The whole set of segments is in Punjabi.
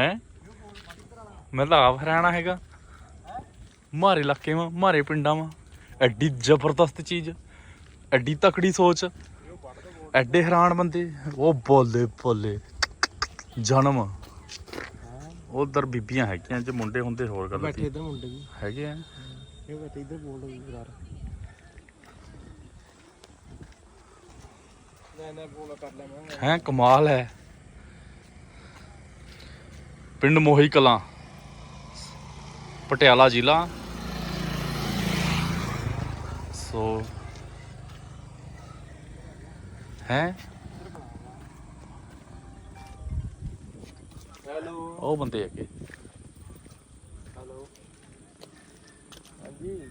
ਹੈ? ਮੈਂ ਤਾਂ ਆਪ ਹੈਰਾਨਾ ਹੈਗਾ। ਮਾਰੇ ਇਲਾਕੇ ਮਾ ਮਾਰੇ ਪਿੰਡਾਂ ਮਾ ਐਡੀ ਜ਼ਬਰਦਸਤ ਚੀਜ਼ ਐਡੀ ਤਕੜੀ ਸੋਚ ਐਡੇ ਹੈਰਾਨ ਬੰਦੇ। ਉਹ ਬੋਲੇ ਬੋਲੇ। ਜਨਮ। ਉਧਰ ਬੀਬੀਆਂ ਹੈਗੀਆਂ ਜੇ ਮੁੰਡੇ ਹੁੰਦੇ ਹੋਰ ਗੱਲ ਬੈਠੇ ਇਧਰ ਮੁੰਡੇ ਵੀ। ਹੈਗੇ ਆ। ਇਹ ਬੈਠੇ ਇਧਰ ਬੋਲ ਰਹੀ ਯਾਰ। ਮੈਂ ਨਾ ਫੋਨ ਕਰ ਲਿਆ ਮੈਂ ਹੈ ਕਮਾਲ ਹੈ। ਪਿੰਡ ਮੋਹੀ ਕਲਾਂ ਪਟਿਆਲਾ ਜ਼ਿਲ੍ਹਾ। ਸੋ ਹੈ? ਹੈਲੋ। ਉਹ ਬੰਦੇ ਹੈਗੇ ਹੈਲੋ। ਹਾਂਜੀ।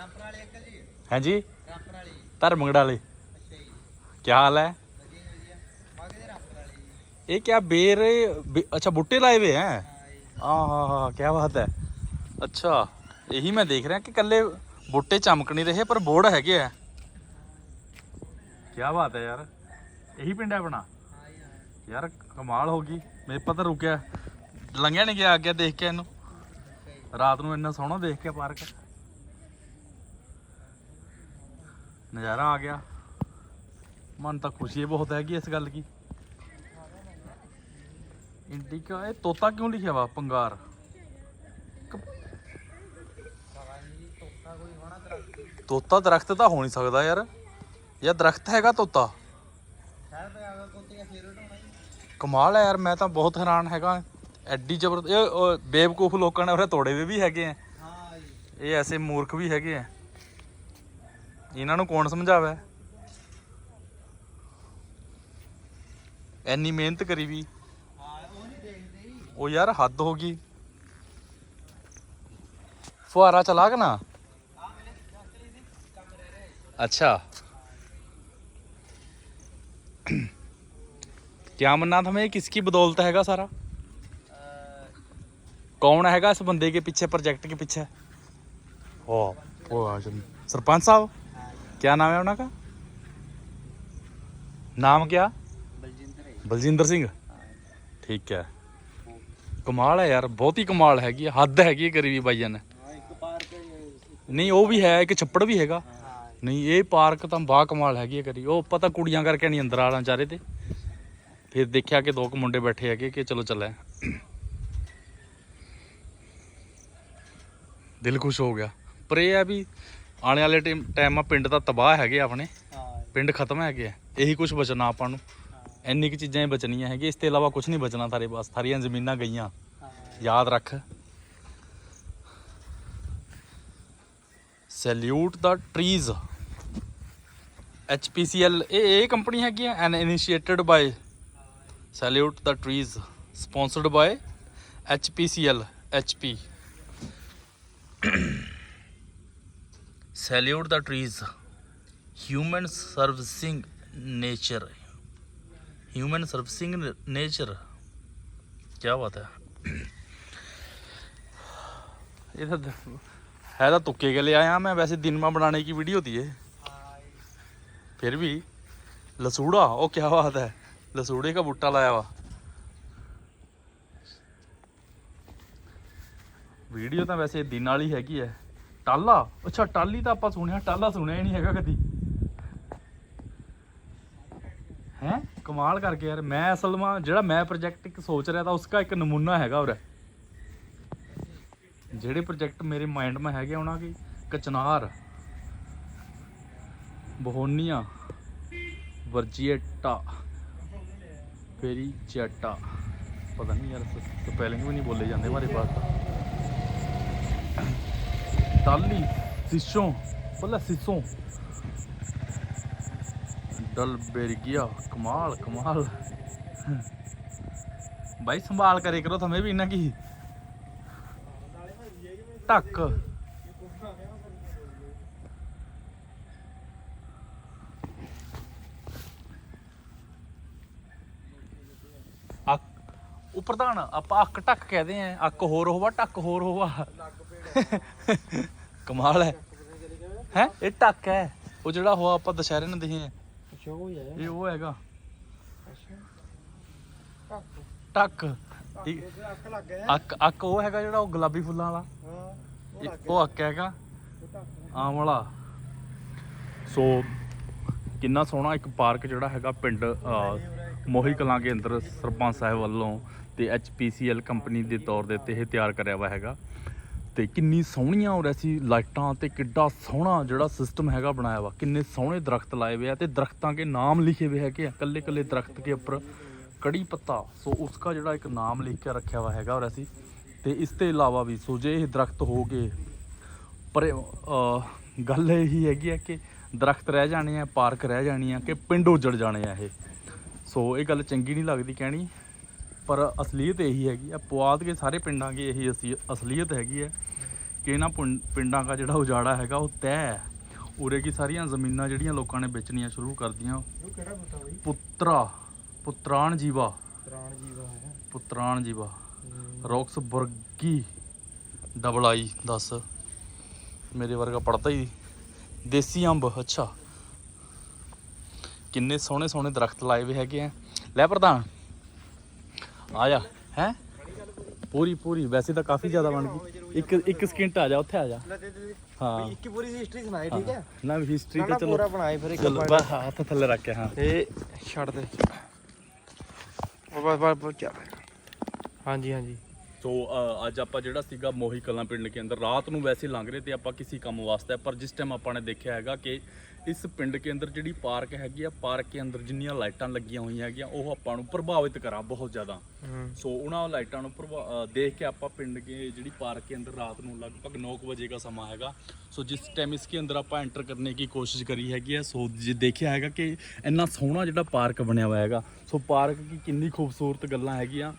ਰਾਮਪੁਰ ਵਾਲੇ ਅੰਕਲ ਜੀ। ਹਾਂਜੀ? ਰਾਮਪੁਰ ਵਾਲੀ ਧਰਮਗੜਾ ਵਾਲੇ। ਅੱਛਾ ਜੀ। ਕੀ ਹਾਲ ਹੈ? ਵਧੀਆ ਵਧੀਆ। ਮਾਗੇ ਦੇ ਰਾਮਪੁਰ ਵਾਲੀ ਜੀ। ਇਹ ਕਿਆ ਬੇਰ ਬੇ- ਅੱਛਾ ਬੁੱਟੇ ਲਾਏ ਵੇ ਹੈ? ਹਾਂ ਜੀ। ਹਾਂ ਹਾਂ ਕੀ ਬਾਤ ਹੈ। ਅੱਛਾ ਇਹੀ ਮੈਂ ਦੇਖ ਰਿਹਾ ਕਿ ਕੱਲੇ ਬੁੱਟੇ ਚਮਕ ਨਹੀਂ ਰਹੇ ਪਰ ਬੋਰਡ ਹੈਗੇ ਆ। ਕੀ ਬਾਤ ਹੈ ਯਾਰ। ਇਹੀ ਪਿੰਡ ਹੈ ਆਪਣਾ? ਯਾਰ ਕਮਾਲ ਹੋ ਗਈ। ਮੇਰੇ ਪਤਾ ਰੁਕਿਆ। ਲੰਘਿਆ ਨਹੀਂ ਗਿਆ ਅੱਗੇ ਦੇਖ ਕੇ ਇਹਨੂੰ। ਰਾਤ ਨੂੰ ਇੰਨਾ ਸੋਹਣਾ ਦੇਖ ਕੇ ਪਾਰਕ ਨਜ਼ਾਰਾ ਆ ਗਿਆ ਮਨ ਤਾਂ ਖੁਸ਼ੀ ਬਹੁਤ ਹੈਗੀ ਇਸ ਗੱਲ ਕੀ ਇੰਡੀਕਾ ਇਹ ਤੋਤਾ ਕਿਉਂ ਲਿਖਿਆ ਵਾ ਪੰਗਾਰ ਪਤਾ ਨਹੀਂ ਤੋਤਾ ਕੋਈ ਹੋਣਾ ਦਰਖਤ ਤੋਤਾ ਦਰਖਤ ਤਾਂ ਹੋ ਨਹੀਂ ਸਕਦਾ ਯਾਰ ਯਾ ਦਰਖਤ ਹੈਗਾ ਤੋਤਾ ਸ਼ਾਇਦ ਅਗਰ ਕੋਤੇ ਦਾ ਫੇਰ ਉਠਾਉਣਾ ਜੀ ਕਮਾਲ ਹੈ ਯਾਰ ਮੈਂ ਤਾਂ ਬਹੁਤ ਹੈਰਾਨ ਹੈਗਾ ਐਡੀ ਜ਼ਬਰਦਸਤ ਇਹ ਉਹ ਬੇਵਕੂਫ ਲੋਕਾਂ ਨੇ ਉਰੇ ਤੋੜੇ ਵੀ ਵੀ ਹੈਗੇ ਆ ਹਾਂ ਜੀ ਇਹ ਐਸੇ ਮੂਰਖ ਵੀ ਹੈਗੇ ਆ ਇਹਨਾਂ ਨੂੰ ਕੌਣ ਸਮਝਾਵੇ ਐਨੀ ਮਿਹਨਤ ਕਰੀ ਵੀ ਹਾਂ ਉਹ ਨਹੀਂ ਦੇਖਦੇ ਜੀ ਉਹ ਯਾਰ ਹੱਦ ਹੋ ਗਈ ਫੁਹਾਰਾ ਚਲਾ ਕੇ ਨਾ ਆ ਮੇਰੇ ਡਾਕਟਰ ਜੀ ਕੰਮ ਰਹਿ ਰਿਹਾ अच्छा क्या मन्ना था मैं ये किसकी बदौलत हैगा सारा कौन हैगा इस बंदे के पीछे प्रोजेक्ट के पीछे ओ ओ सरपंच साहब क्या नाम है उनका नाम क्या ਬਲਜਿੰਦਰ ਹੈ ਬਲਜਿੰਦਰ ਸਿੰਘ ਠੀਕ ਹੈ ਕਮਾਲ ਹੈ ਯਾਰ ਬਹੁਤ ਹੀ ਕਮਾਲ ਹੈਗੀ ਹੈ, ਹੱਦ ਹੈਗੀ ਹੈ ਗਰੀਬੀ ਬਾਈਆਂ ਨੇ ਹਾਂ ਇੱਕ ਪਾਰਕ ਨਹੀਂ ਉਹ ਵੀ ਹੈ ਇੱਕ ਛੱਪੜ ਵੀ ਹੈਗਾ ਹਾਂ ਨਹੀਂ ਇਹ ਪਾਰਕ ਤਾਂ ਬਾ ਕਮਾਲ ਹੈਗੀ ਹੈ ਕਰੀ ਉਹ ਪਤਾ ਕੁੜੀਆਂ ਕਰਕੇ ਨਹੀਂ ਅੰਦਰ ਆਣਾ ਚਾਰੇ ਤੇ ਫਿਰ ਦੇਖਿਆ ਕਿ ਦੋ ਕੁ ਮੁੰਡੇ ਬੈਠੇ ਹੈਗੇ ਕਿ ਚਲੋ ਚੱਲੇ ਦਿਲ ਖੁਸ਼ ਹੋ ਗਿਆ ਪਰ ਇਹ ਆ ਵੀ ਆਉਣੇ ਵਾਲੇ ਟਾਈਮ ਟਾਈਮ ਆ ਪਿੰਡ ਤਾਂ ਤਬਾਹ ਹੈਗੇ ਆਪਣੇ। ਹਾਂ। ਪਿੰਡ ਖਤਮ ਹੈਗੇ ਆ। ਇਹੀ ਕੁਝ ਬਚਣਾ ਆਪਾਂ ਨੂੰ। ਇੰਨੀ ਕੁ ਚੀਜ਼ਾਂ ਹੀ ਬਚਣੀਆਂ ਹੈਗੀਆਂ। ਇਸ ਤੋਂ ਇਲਾਵਾ ਕੁਝ ਨਹੀਂ ਬਚਣਾ ਸਾਰੇ ਬਸ ਸਾਰੀਆਂ ਜ਼ਮੀਨਾਂ ਗਈਆਂ। ਯਾਦ ਰੱਖ। Salute the trees. HPCL ਇਹ ਇਹ ਕੰਪਨੀ ਹੈਗੀ ਹੈ and initiated by salute the trees. Sponsored by HPCL HP salute the trees human servicing nature human servicing nature ਕੀ ਬਾਤ ਹੈ ਇਹ ਤਾਂ ਦ- है तो तुक्के के लिए आया मैं वैसे दिन में बनाने की वीडियो थी ये ਹਾਂ ਜੀ फिर भी लसूड़ा ओ क्या बात है लसूड़े का बूटा लाया हुआ ਵੀਡੀਓ ਤਾਂ ਵੈਸੇ ਦਿਨ ਵਾਲੀ ਹੈਗੀ ਹੈ ਟਾਲਾ? ਅੱਛਾ, ਟਾਲੀ ਤਾਂ ਆਪਾਂ ਸੁਣਿਆ, ਟਾਲਾ ਸੁਣਿਆ ਹੀ ਨਹੀਂ ਹੈਗਾ ਕਦੀ। ਹੈ? ਕਮਾਲ ਕਰਕੇ ਯਾਰ, ਮੈਂ ਅਸਲ ਮਾ ਜਿਹੜਾ ਮੈਂ ਪ੍ਰੋਜੈਕਟ ਇੱਕ ਸੋਚ ਰਿਹਾ ਤਾਂ ਉਸਕਾ ਇੱਕ ਨਮੂਨਾ ਹੈਗਾ ਉਰੇ। ਜਿਹੜੇ ਪ੍ਰੋਜੈਕਟ ਮੇਰੇ ਮਾਈਂਡ ਮੇ ਹੈਗੇ ਉਹਨਾਂ ਕੀ ਕਚਨਾਰ, ਬਹੋਨੀਆ, ਵਰਜੀਏਟਾ ਫੇਰੀ ਚੈਟਾ ਪਤਾ ਨਹੀਂ ਯਾਰ ਸਪੈਲਿੰਗ ਵੀ ਨਹੀਂ ਬੋਲੇ ਜਾਂਦੇ ਮਾਰੇ ਪਾਸ ਟਾਲੀ ਸਿਸੋਂ ਪਲਾ ਸਿਸੋਂ। ਡਲ ਬੇਰਗਿਆ ਕਮਾਲ ਕਮਾਲ। ਭਾਈ ਸੰਭਾਲ ਕਰੇ ਕਰੋ ਤੁਮੇ ਵੀ ਇਹਨਾਂ ਕੀ। ਟੱਕ ਉਹ ਪ੍ਰਧਾਨ ਆਪਾਂ ਅੱਕ ਟੱਕ ਕਹਦੇ ਆ ਅੱਕ ਹੋਰ ਹੋਵਾ ਟੱਕ ਹੋਰ ਹੋਵਾ। ਕਮਾਲ ਹੈ। ਹੈ? ਇਹ ਟੱਕ ਹੈ। ਉਹ ਜਿਹੜਾ ਹੋਆ ਆਪਾਂ ਦੁਸ਼ਹਿਰੇ ਨੂੰ ਦਿਖੇ ਆ। ਅੱਛਾ ਉਹ ਹੀ ਹੈ। ਇਹ ਉਹ ਹੈਗਾ। ਅੱਛਾ। ਟੱਕ ਠੀਕ ਉਹਦੇ ਅੱਖ ਲੱਗ ਗਿਆ। ਅੱਕ ਅੱਕ ਉਹ ਹੈਗਾ ਜਿਹੜਾ ਉਹ ਗੁਲਾਬੀ ਫੁੱਲਾਂ ਵਾਲਾ। ਹਾਂ ਉਹ ਅੱਕ ਹੈਗਾ। ਆਮ ਵਾਲਾ। ਸੋ ਕਿੰਨਾ ਸੋਹਣਾ ਇੱਕ ਪਾਰਕ ਜਿਹੜਾ ਹੈਗਾ ਪਿੰਡ ਮੋਹੀ ਕਲਾਂ ਦੇ ਅੰਦਰ ਸਰਪੰਚ ਸਾਹਿਬ ਵੱਲੋਂ ਤੇ ਐਚਪੀਸੀਐਲ ਕੰਪਨੀ ਦੇ ਤੌਰ ਦੇ ਉੱਤੇ ਇਹ ਤਿਆਰ ਕਰਿਆ ਹੋਇਆ ਹੈਗਾ। ਤੇ ਕਿੰਨੀ ਸੋਹਣੀਆਂ ਹੋ ਸੀ ਲਾਈਟਾਂ ਤੇ ਕਿੱਡਾ ਸੋਹਣਾ ਜਿਹੜਾ ਸਿਸਟਮ ਹੈਗਾ ਬਣਾਇਆ ਵਾ। ਕਿੰਨੇ ਸੋਹਣੇ ਦਰਖਤ ਲਾਏ ਹੋਏ ਆ ਤੇ ਦਰਖਤਾਂ ਕੇ ਨਾਮ ਲਿਖੇ ਹੋਏ ਹੈਗੇ ਆ ਕੱਲੇ ਕੱਲੇ ਦਰਖਤ ਕੇ ਉੱਪਰ ਕੜੀ ਪੱਤਾ। ਸੋ ਉਸਕਾ ਜਿਹੜਾ ਇੱਕ ਨਾਮ ਲਿਖ ਕੇ ਰੱਖਿਆ ਹੋਇਆ ਹੈਗਾ ਔਰ ਅਸੀਂ ਤੇ ਇਸ ਤੋਂ ਇਲਾਵਾ ਵੀ, ਸੋ ਜੇ ਇਹ ਦਰਖਤ ਹੋ ਗਏ, ਪਰ ਗੱਲ ਇਹ ਹੀ ਹੈਗੀ ਹੈ ਕਿ ਦਰਖਤ ਰਹਿ ਜਾਣੇ ਆ, ਪਾਰਕ ਰਹਿ ਜਾਣੀ ਆ, ਕਿ ਪਿੰਡ ਉਜੜ ਜਾਣੇ ਆ ਇਹ। ਸੋ ਇਹ ਗੱਲ ਚੰਗੀ ਨਹੀਂ ਲੱਗਦੀ ਕਹਿਣੀ। ਪਰ ਅਸਲੀਅਤ ਇਹੀ ਹੈਗੀ ਆ ਪੁਆਧ ਕੇ ਸਾਰੇ ਪਿੰਡਾਂ ਦੀ ਇਹੀ ਅਸੀ ਅਸਲੀਅਤ ਹੈਗੀ ਹੈ ਕਿ ਇਹਨਾਂ ਪਿੰਡਾਂ ਦਾ ਜਿਹੜਾ ਉਜਾੜਾ ਹੈਗਾ ਉਹ ਤੈਅ ਹੈ। ਉਰੇ ਕੀ ਸਾਰੀਆਂ ਜ਼ਮੀਨਾਂ ਜਿਹੜੀਆਂ ਲੋਕਾਂ ਨੇ ਵੇਚਣੀਆਂ ਸ਼ੁਰੂ ਕਰ ਦਿੱਤੀਆਂ ਉਹ ਕਿਹੜਾ ਬੁੱਟਾ ਬਈ? ਪੁੱਤਰਾ ਪੁੱਤਰਾਣ ਜੀਵਾ। ਪ੍ਰਾਣ ਜੀਵਾ ਹੈ। ਪੁੱਤਰਾਣ ਜੀਵਾ। ਰੌਕਸ ਬੁਰਗੀ ਡਬਲ ਆਈ ਦੱਸ। ਮੇਰੇ ਵਰਗਾ ਪੜਦਾ ਹੀ ਦੇਸੀ ਅੰਬ ਅੱਛਾ। ਕਿੰਨੇ ਸੋਹਣੇ ਸੋਹਣੇ ਦਰਖਤ ਲਾਏ ਹੋਏ ਹੈਗੇ ਆ। ਲੈ ਪ੍ਰਧਾਨ। ਆ ਜਾ ਹੈ? ਪੂਰੀ ਪੂਰੀ ਵੈਸੇ ਤਾਂ ਕਾਫੀ ਜ਼ਿਆਦਾ ਬਣ ਗਈ। ਇੱਕ ਇੱਕ ਸਕਿੰਟ ਆ ਜਾ ਉੱਥੇ ਆ ਜਾ। ਦੇ ਦੇ ਹਾਂ। ਇੱਕ ਪੂਰੀ ਹਿਸਟਰੀ ਸੁਣਾਈ ਠੀਕ ਹੈ? ਨਾ ਹਿਸਟਰੀ ਨਾ ਤਾਂ ਨਾ ਚਲੋ। ਪੂਰਾ ਬਣਾਏ ਫਿਰ ਇੱਕ ਚਲੋ ਬਸ ਹੱਥ ਥੱਲੇ ਰੱਖ ਕੇ ਹਾਂ। ਇਹ ਛੱਡ ਦੇ। ਉਹ ਬਸ ਬਸ ਬਸ ਚੱਲ। ਹਾਂਜੀ ਹਾਂਜੀ। ਸੋ ਅੱਜ ਆਪਾਂ ਜਿਹੜਾ ਸੀਗਾ ਮੋਹੀ ਕਲਾਂ ਪਿੰਡ ਕੇ ਅੰਦਰ ਰਾਤ ਨੂੰ ਵੈਸੇ ਲੰਘ ਰਹੇ ਤੇ ਆਪਾਂ ਕਿਸੇ ਕੰਮ ਵਾਸਤੇ ਪਰ ਜਿਸ ਟਾਈਮ ਆਪਾਂ ਨੇ ਦੇਖਿਆ ਹੈਗਾ ਕਿ ਇਸ ਪਿੰਡ ਕੇ ਅੰਦਰ ਜਿਹੜੀ ਪਾਰਕ ਹੈਗੀ ਆ ਪਾਰਕ ਕੇ ਅੰਦਰ ਜਿੰਨੀਆਂ ਲਾਈਟਾਂ ਲੱਗੀਆਂ ਹੋਈਆਂ ਹੈਗੀਆਂ ਉਹ ਆਪਾਂ ਨੂੰ ਪ੍ਰਭਾਵਿਤ ਕਰਾਂ ਬਹੁਤ ਜ਼ਿਆਦਾ। ਸੋ ਉਹਨਾਂ ਲਾਈਟਾਂ ਨੂੰ ਦੇਖ ਕੇ ਆਪਾਂ ਪਿੰਡ ਕੇ ਜਿਹੜੀ ਪਾਰਕ ਕੇ ਅੰਦਰ ਰਾਤ ਨੂੰ ਲਗਭਗ 9 ਵਜੇ ਦਾ ਸਮਾਂ ਹੈਗਾ। ਸੋ ਜਿਸ ਟਾਈਮ ਇਸ ਕੇ ਅੰਦਰ ਆਪਾਂ ਐਂਟਰ ਕਰਨੇ ਦੀ ਕੋਸ਼ਿਸ਼ ਕਰੀ ਹੈਗੀ ਹੈ ਸੋ ਜੇ ਦੇਖਿਆ ਹੈਗਾ ਕਿ ਇੰਨਾ ਸੋਹਣਾ ਜਿਹੜਾ ਪਾਰਕ ਬਣਿਆ ਹੋਇਆ ਹੈਗਾ ਸੋ ਪਾਰਕ ਦੀ ਕਿੰਨੀ ਖੂਬਸੂਰਤ ਗੱਲਾਂ ਹੈਗੀਆਂ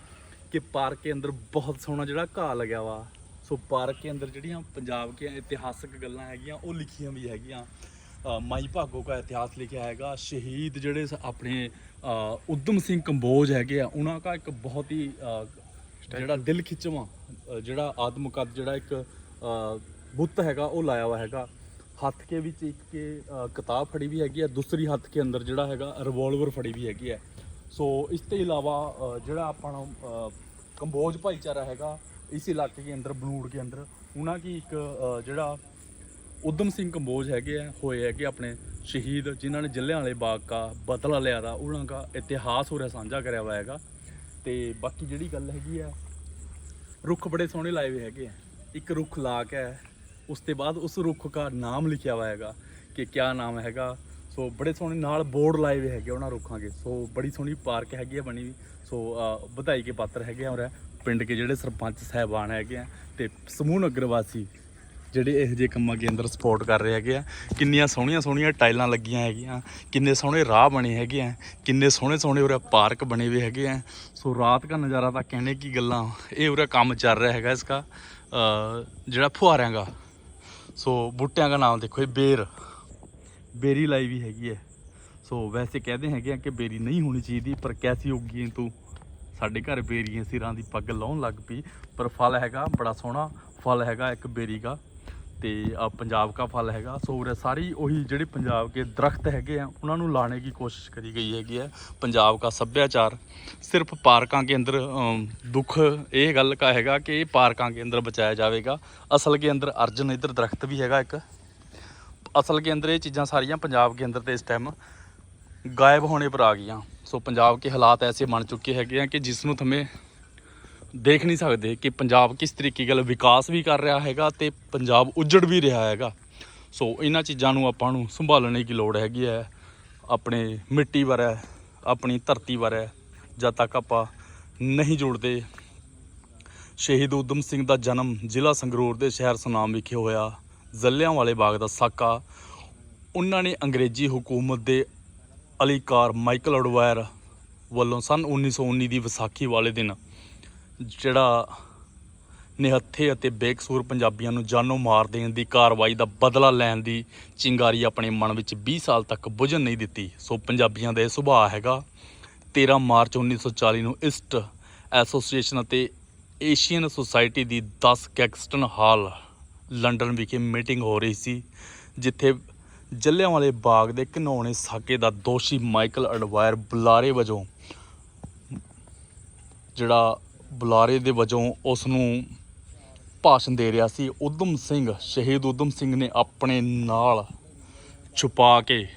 ਕਿ ਪਾਰਕ ਕੇ ਅੰਦਰ ਬਹੁਤ ਸੋਹਣਾ ਜਿਹੜਾ ਘਾਹ ਲੱਗਿਆ ਵਾ। ਸੋ ਪਾਰਕ ਕੇ ਅੰਦਰ ਜਿਹੜੀਆਂ ਪੰਜਾਬ ਕੇ ਇਤਿਹਾਸਕ ਗੱਲਾਂ ਹੈਗੀਆਂ ਉਹ ਲਿਖੀਆਂ ਵੀ ਹੈਗੀਆਂ। ਮਾਈ ਭਾਗੋ ਦਾ ਇਤਿਹਾਸ ਲਿਖਿਆ ਹੈਗਾ। ਸ਼ਹੀਦ ਜਿਹੜੇ ਆਪਣੇ ਉਦਮ ਸਿੰਘ ਕੰਬੋਜ ਹੈਗੇ ਆ ਉਹਨਾਂ ਦਾ ਇੱਕ ਬਹੁਤ ਹੀ ਜਿਹੜਾ ਦਿਲ ਖਿੱਚਵਾਂ ਜਿਹੜਾ ਆਦਮਕਦ ਜਿਹੜਾ ਇੱਕ ਬੁੱਤ ਹੈਗਾ ਉਹ ਲਾਇਆ ਹੋਇਆ ਹੈਗਾ। ਹੱਥ ਕੇ ਵਿੱਚ ਇੱਕ ਕਿਤਾਬ ਫੜੀ ਵੀ ਹੈਗੀ ਹੈ ਦੂਸਰੀ ਹੱਥ ਕੇ ਅੰਦਰ ਜਿਹੜਾ ਹੈਗਾ ਰਿਵੋਲਵਰ ਫੜੀ ਵੀ ਹੈਗੀ ਹੈ ਸੋ ਇਸ ਤੋਂ ਇਲਾਵਾ ਜਿਹੜਾ ਆਪਣਾ ਅ, ਕੰਬੋਜ ਭਾਈਚਾਰਾ ਹੈਗਾ ਇਸ ਇਲਾਕੇ ਦੇ ਅੰਦਰ ਬਨੂੜ ਦੇ ਅੰਦਰ ਉਹਨਾਂ ਕੀ ਇੱਕ ਜਿਹੜਾ ਉਦਮ ਸਿੰਘ ਕੰਬੋਜ ਹੈਗੇ ਆ, ਹੋਏ ਹੈਗੇ ਆਪਣੇ ਸ਼ਹੀਦ, ਜਿਨ੍ਹਾਂ ਨੇ ਜੱਲਿਆਂ ਵਾਲੇ ਬਾਗ ਦਾ ਬਦਲਾ ਲਿਆ ਦਾ, ਉਹਨਾਂ ਦਾ ਇਤਿਹਾਸ ਹੋਰਿਆ ਸਾਂਝਾ ਕਰਿਆ ਹੋਇਆ ਹੈਗਾ। ਤੇ ਬਾਕੀ ਜਿਹੜੀ ਗੱਲ ਹੈਗੀ ਆ, ਰੁੱਖ ਬੜੇ ਸੋਹਣੇ ਲਾਏ ਹੋਏ ਹੈਗੇ ਆ। ਇੱਕ ਰੁੱਖ ਲਾ ਕੇ ਉਸ ਤੋਂ ਬਾਅਦ ਉਸ ਰੁੱਖ ਦਾ ਨਾਮ ਲਿਖਿਆ ਹੋਇਆ ਹੈਗਾ ਕਿ ਕਿਆ ਨਾਮ ਹੈਗਾ। ਸੋ ਬੜੇ ਸੋਹਣੇ ਨਾਲ ਬੋਰਡ ਲਾਏ ਹੋਏ ਹੈਗੇ ਉਹਨਾਂ ਰੁੱਖਾਂ ਦੇ। ਸੋ ਬੜੀ ਸੋਹਣੀ ਪਾਰਕ ਹੈਗੀ ਆ ਬਣੀ ਵੀ। ਸੋ ਵਧਾਈ ਕੇ ਪਾਤਰ ਹੈਗੇ ਆ ਔਰ ਪਿੰਡ ਕੇ ਜਿਹੜੇ ਸਰਪੰਚ ਸਹਿਬਾਨ ਹੈਗੇ ਆ ਤੇ ਸਮੂਹ ਨਗਰ ਵਾਸੀ ਜਿਹੜੇ ਇਹੋ ਜਿਹੇ ਕੰਮਾਂ ਦੇ ਅੰਦਰ ਸਪੋਰਟ ਕਰ ਰਹੇ ਹੈਗੇ ਆ, ਕਿੰਨੀਆਂ ਸੋਹਣੀਆਂ ਸੋਹਣੀਆਂ ਟਾਈਲਾਂ ਲੱਗੀਆਂ ਹੈਗੀਆਂ, ਕਿੰਨੇ ਸੋਹਣੇ ਰਾਹ ਬਣੇ ਹੈਗੇ ਆ, ਕਿੰਨੇ ਸੋਹਣੇ ਸੋਹਣੇ ਉਰੇ ਪਾਰਕ ਬਣੇ ਹੋਏ ਹੈਗੇ ਆ। ਸੋ ਰਾਤ ਦਾ ਨਜ਼ਾਰਾ ਤਾਂ ਕਹਿਣੇ ਕੀ ਗੱਲਾਂ, ਇਹ ਉਰੇ ਕੰਮ ਚੱਲ ਰਿਹਾ ਹੈਗਾ ਇਸਕਾ ਜਿਹੜਾ ਫੁਹਾਰਿਆਂ ਦਾ ਸੋ ਬੂਟਿਆਂ ਦਾ ਨਾਮ ਦੇਖੋ, ਇਹ ਬੇਰ, ਬੇਰੀ ਲਾਈ ਵੀ ਹੈਗੀ ਹੈ। ਸੋ ਵੈਸੇ ਕਹਦੇ ਹੈਗੇ ਆ ਕਿ ਬੇਰੀ ਨਹੀਂ ਹੋਣੀ ਚਾਹੀਦੀ, ਪਰ ਕੈਸੀ ਉੱਗੀ ਤੂੰ? ਸਾਡੇ ਘਰ ਬੇਰੀਆਂ ਸਿਰਾਂ ਦੀ ਪੱਗ ਲਾਉਣ ਲੱਗ ਪਈ, ਪਰ ਫਲ ਹੈਗਾ ਬੜਾ ਸੋਹਣਾ, ਫਲ ਹੈਗਾ ਇੱਕ ਬੇਰੀ ਦਾ ਤੇ ਆ ਪੰਜਾਬ ਦਾ ਫਲ ਹੈਗਾ, ਸੋ ਉਰੇ ਸਾਰੀ ਉਹੀ ਜਿਹੜੇ ਪੰਜਾਬ ਕੇ ਦਰਖਤ ਹੈਗੇ ਆ, ਉਹਨਾਂ ਨੂੰ ਲਾਣੇ ਦੀ ਕੋਸ਼ਿਸ਼ ਕਰੀ ਗਈ ਹੈਗੀ ਹੈ ਪੰਜਾਬ ਦਾ ਸੱਭਿਆਚਾਰ। ਸਿਰਫ ਪਾਰਕਾਂ ਦੇ ਅੰਦਰ ਦੁੱਖ ਇਹ ਗੱਲ ਕਾ ਹੈਗਾ ਕਿ ਇਹ ਪਾਰਕਾਂ ਦੇ ਅੰਦਰ ਬਚਾਇਆ ਜਾਵੇਗਾ। ਅਸਲ ਕੇ ਅੰਦਰ ਅਰਜਨ ਇਧਰ ਦਰਖਤ ਵੀ ਹੈਗਾ ਇੱਕ। ਅਸਲ ਕੇ ਅੰਦਰ ਇਹ ਚੀਜ਼ਾਂ ਸਾਰੀਆਂ ਪੰਜਾਬ ਕੇ ਅੰਦਰ ਤੇ ਇਸ ਟਾਈਮ ਗਾਇਬ ਹੋਣੇ ਪਰ ਆ ਗਈਆਂ। ਸੋ ਪੰਜਾਬ ਕੇ ਹਾਲਾਤ ਐਸੇ ਬਣ ਚੁੱਕੇ ਹੈਗੇ ਆ ਕਿ ਜਿਸ ਨੂੰ ਥਮੇ ਦੇਖ ਨਹੀਂ ਸਕਦੇ ਕਿ ਪੰਜਾਬ ਕਿਸ ਤਰੀਕੇ ਨਾਲ ਵਿਕਾਸ ਵੀ ਕਰ ਰਿਹਾ ਹੈਗਾ ਤੇ ਪੰਜਾਬ ਉੱਜੜ ਵੀ ਰਿਹਾ ਹੈਗਾ। ਸੋ ਇਹਨਾਂ ਚੀਜ਼ਾਂ ਨੂੰ ਆਪਾਂ ਨੂੰ ਸੰਭਾਲਣ ਦੀ ਲੋੜ ਹੈਗੀ ਹੈ। ਆਪਣੇ ਮਿੱਟੀ ਬਾਰੇ, ਆਪਣੀ ਧਰਤੀ ਬਾਰੇ, ਜਦ ਤੱਕ ਆਪਾਂ ਨਹੀਂ ਜੁੜਦੇ। ਸ਼ਹੀਦ ਊਧਮ ਸਿੰਘ ਦਾ ਜਨਮ ਜ਼ਿਲ੍ਹਾ ਸੰਗਰੂਰ ਦੇ ਸ਼ਹਿਰ ਸੁਨਾਮ ਵਿਖੇ ਹੋਇਆ। ਜੱਲਿਆਂਵਾਲੇ ਬਾਗ ਦਾ ਸਾਕਾ। ਉਹਨਾਂ ਨੇ ਅੰਗਰੇਜ਼ੀ ਹਕੂਮਤ ਦੇ ਅਲੀਕਾਰ ਮਾਈਕਲ ਅਡਵਾਇਰ ਵੱਲੋਂ ਸਨ 1919 ਦੀ ਵਿਸਾਖੀ ਵਾਲੇ ਦਿਨ ਜਿਹੜਾ ਨਿਹੱਥੇ ਅਤੇ ਬੇਕਸੂਰ ਪੰਜਾਬੀਆਂ ਨੂੰ ਜਾਨੋਂ ਮਾਰ ਦੇਣ ਦੀ ਕਾਰਵਾਈ ਦਾ ਬਦਲਾ ਲੈਣ ਦੀ ਚਿੰਗਾਰੀ ਆਪਣੇ ਮਨ ਵਿੱਚ 20 ਸਾਲ ਤੱਕ ਬੁਝਣ ਨਹੀਂ ਦਿੱਤੀ। ਸੋ ਪੰਜਾਬੀਆਂ ਦਾ ਇਹ ਸੁਭਾਅ ਹੈਗਾ 13 ਮਾਰਚ 1940 ਨੂੰ ਇਸਟ ਐਸੋਸੀਏਸ਼ਨ ਅਤੇ ਏਸ਼ੀਅਨ ਸੁਸਾਇਟੀ ਦੀ 10 ਕੈਕਸਟਨ ਹਾਲ ਲੰਡਨ ਵਿਖੇ ਮੀਟਿੰਗ ਹੋ ਰਹੀ ਸੀ, ਜਿੱਥੇ ਜੱਲਿਆਂਵਾਲੇ ਬਾਗ ਦੇ ਘਿਨੌਣੇ ਸਾਕੇ ਦਾ ਦੋਸ਼ੀ ਮਾਈਕਲ ਅਡਵਾਇਰ ਬੁਲਾਰੇ ਵਜੋਂ ਜਿਹੜਾ ਬੁਲਾਰੇ ਦੇ ਵਜੋਂ ਉਸ ਨੂੰ ਭਾਸ਼ਣ ਦੇ ਰਿਹਾ ਸੀ। ਉਦਮ ਸਿੰਘ, ਸ਼ਹੀਦ ਉਦਮ ਸਿੰਘ ਨੇ ਆਪਣੇ ਨਾਲ ਛੁਪਾ ਕੇ,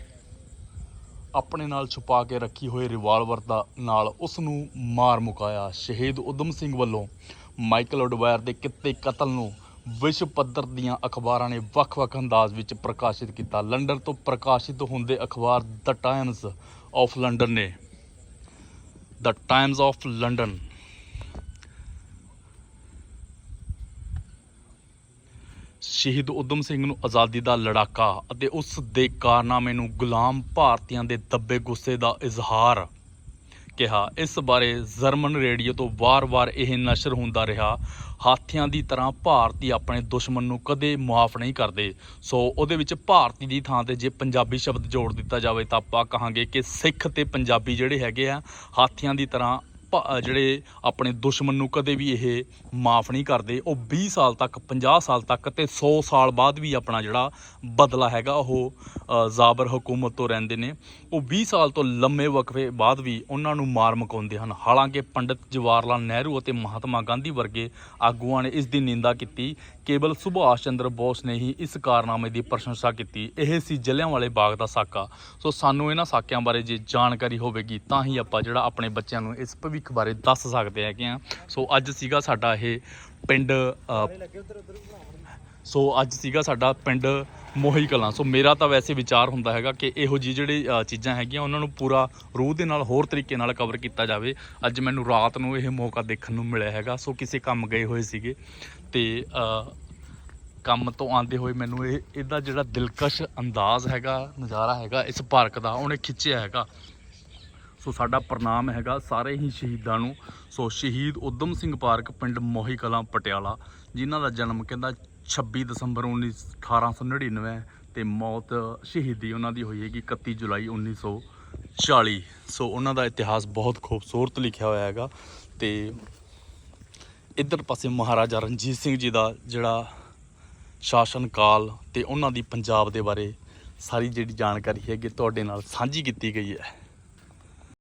ਆਪਣੇ ਨਾਲ ਛੁਪਾ ਕੇ ਰੱਖੀ ਹੋਈ ਰਿਵਾਲਵਰ ਦਾ ਨਾਲ ਉਸ ਨੂੰ ਮਾਰ ਮੁਕਾਇਆ। ਸ਼ਹੀਦ ਉਦਮ ਸਿੰਘ ਵੱਲੋਂ ਮਾਈਕਲ ਅਡਵਾਇਰ ਦੇ ਕਿੱਤੇ ਕਤਲ ਨੂੰ ਵਿਸ਼ਵ ਪੱਧਰ ਦੀਆਂ ਅਖਬਾਰਾਂ ਨੇ ਵੱਖ-ਵੱਖ ਅੰਦਾਜ਼ ਵਿੱਚ ਪ੍ਰਕਾਸ਼ਿਤ ਕੀਤਾ। ਲੰਡਨ ਤੋਂ ਪ੍ਰਕਾਸ਼ਿਤ ਹੁੰਦੇ ਅਖਬਾਰ ਦ ਟਾਈਮਜ਼ ਆਫ ਲੰਡਨ ਨੇ ਦ ਟਾਈਮਜ਼ ਆਫ ਲੰਡਨ ਸ਼ਹੀਦ ਉਦਮ ਸਿੰਘ ਨੂੰ ਆਜ਼ਾਦੀ ਦਾ ਲੜਾਕਾ ਅਤੇ ਉਸ ਦੇ ਕਾਰਨਾਮੇ ਨੂੰ ਗੁਲਾਮ ਭਾਰਤੀਆਂ ਦੇ ਦੱਬੇ ਗੁੱਸੇ ਦਾ ਇਜ਼ਹਾਰ ਕਿਹਾ। ਇਸ ਬਾਰੇ ਜਰਮਨ ਰੇਡੀਓ ਤੋਂ ਵਾਰ-ਵਾਰ ਇਹ ਨਸ਼ਰ ਹੁੰਦਾ ਰਿਹਾ। ਹਾਥੀਆਂ ਦੀ ਤਰ੍ਹਾਂ ਭਾਰਤੀ ਆਪਣੇ ਦੁਸ਼ਮਣ ਨੂੰ ਕਦੇ ਮਾਫ ਨਹੀਂ ਕਰਦੇ। ਸੋ ਉਹਦੇ ਵਿੱਚ ਭਾਰਤੀ ਦੀ ਥਾਂ ਤੇ ਜੇ ਪੰਜਾਬੀ ਸ਼ਬਦ ਜੋੜ ਦਿੱਤਾ ਜਾਵੇ ਤਾਂ ਆਪਾਂ ਕਹਾਂਗੇ ਕਿ ਸਿੱਖ ਤੇ ਪੰਜਾਬੀ ਜਿਹੜੇ ਹੈਗੇ ਆ, ਹਾਥੀਆਂ ਦੀ ਤਰ੍ਹਾਂ ਜਿਹੜੇ ਆਪਣੇ ਦੁਸ਼ਮਣ ਨੂੰ ਕਦੇ ਵੀ ਇਹ ਮਾਫ ਨਹੀਂ ਕਰਦੇ, ਉਹ 20 ਸਾਲ ਤੱਕ 50 ਸਾਲ ਤੱਕ ਤੇ 100 ਸਾਲ ਬਾਅਦ ਵੀ ਆਪਣਾ ਜਿਹੜਾ ਬਦਲਾ ਹੈਗਾ, ਉਹ ਜ਼ਾਬਰ ਹਕੂਮਤ ਤੋਂ ਰਹਿੰਦੇ ਨੇ। ਉਹ 20 ਸਾਲ ਤੋਂ ਲੰਮੇ ਵਕਫੇ ਬਾਅਦ ਵੀ ਉਹਨਾਂ ਨੂੰ ਮਾਰ ਮੁਕਾਉਂਦੇ ਹਨ। ਹਾਲਾਂਕਿ ਪੰਡਿਤ ਜਵਾਹਰ ਲਾਲ ਨਹਿਰੂ ਅਤੇ ਮਹਾਤਮਾ ਗਾਂਧੀ ਵਰਗੇ ਆਗੂਆਂ ਨੇ ਇਸ ਦੀ ਨਿੰਦਾ ਕੀਤੀ। ਕੇਵਲ ਸੁਭਾਸ਼ ਚੰਦਰ ਬੋਸ ਨੇ ਹੀ ਇਸ ਕਾਰਨਾਮੇ ਦੀ ਪ੍ਰਸ਼ੰਸਾ ਕੀਤੀ। ਇਹ ਸੀ ਜਲਿਆਂਵਾਲੇ ਬਾਗ ਦਾ ਸਾਕਾ। ਸੋ ਸਾਨੂੰ ਇਹਨਾਂ ਸਾਕਿਆਂ ਬਾਰੇ ਜੇ ਜਾਣਕਾਰੀ ਹੋਵੇਗੀ, ਤਾਂ ਹੀ ਆਪਾਂ ਜਿਹੜਾ ਆਪਣੇ ਬੱਚਿਆਂ ਨੂੰ ਇਸ ਭਵਿੱਖ ਬਾਰੇ ਦੱਸ ਸਕਦੇ ਹੈਗੇ ਆ। ਸੋ ਅੱਜ ਸੀਗਾ ਸਾਡਾ ਇਹ ਪਿੰਡ ਸੋ ਅੱਜ ਸੀਗਾ ਸਾਡਾ ਪਿੰਡ ਮੋਹੀ ਕਲਾਂ। ਸੋ ਮੇਰਾ ਤਾਂ ਵੈਸੇ ਵਿਚਾਰ ਹੁੰਦਾ ਹੈਗਾ ਕਿ ਇਹੋ ਜਿਹੀ ਜਿਹੜੀ ਚੀਜ਼ਾਂ ਹੈਗੀਆਂ, ਉਹਨਾਂ ਨੂੰ ਪੂਰਾ ਰੂਹ ਦੇ ਨਾਲ ਹੋਰ ਤਰੀਕੇ ਨਾਲ ਕਵਰ ਕੀਤਾ ਜਾਵੇ। ਅੱਜ ਮੈਨੂੰ ਰਾਤ ਨੂੰ ਇਹ ਮੌਕਾ ਦੇਖਣ ਨੂੰ ਮਿਲਿਆ ਹੈਗਾ। ਸੋ ਕਿਸੇ ਕੰਮ ਗਏ ਹੋਏ ਸੀਗੇ ਤੇ ਕੰਮ ਤੋਂ ਆਉਂਦੇ ਹੋਏ ਮੈਨੂੰ ਇਹ, ਇਹਦਾ ਜਿਹੜਾ ਦਿਲਕਸ਼ ਅੰਦਾਜ਼ ਹੈਗਾ, ਨਜ਼ਾਰਾ ਹੈਗਾ, ਇਸ ਪਾਰਕ ਦਾ, ਉਹਨੇ ਖਿੱਚਿਆ ਹੈਗਾ। ਸੋ ਸਾਡਾ ਪ੍ਰਣਾਮ ਹੈਗਾ ਸਾਰੇ ਹੀ ਸ਼ਹੀਦਾਂ ਨੂੰ। ਸੋ ਸ਼ਹੀਦ ਉਦਮ ਸਿੰਘ ਪਾਰਕ, ਪਿੰਡ ਮੋਹੀ ਕਲਾਂ, ਪਟਿਆਲਾ, ਜਿਨ੍ਹਾਂ ਦਾ ਜਨਮ ਕਹਿੰਦਾ 26 ਦਸੰਬਰ 19 1899 ਤੇ ਮੌਤ ਸ਼ਹੀਦੀ ਉਹਨਾਂ ਦੀ ਹੋਈ ਹੈਗੀ 31 ਜੁਲਾਈ 1940 ਸੋ ਉਹਨਾਂ ਦਾ ਇਤਿਹਾਸ ਬਹੁਤ ਖੂਬਸੂਰਤ ਲਿਖਿਆ ਹੋਇਆ ਹੈਗਾ ਤੇ ਇੱਧਰ ਪਾਸੇ ਮਹਾਰਾਜਾ ਰਣਜੀਤ ਸਿੰਘ ਜੀ ਦਾ ਜਿਹੜਾ ਸ਼ਾਸਨ ਕਾਲ ਤੇ ਉਹਨਾਂ ਦੀ ਪੰਜਾਬ ਦੇ ਬਾਰੇ ਸਾਰੀ ਜਿਹੜੀ ਜਾਣਕਾਰੀ ਹੈਗੀ ਤੁਹਾਡੇ ਨਾਲ ਸਾਂਝੀ ਕੀਤੀ ਗਈ ਹੈ।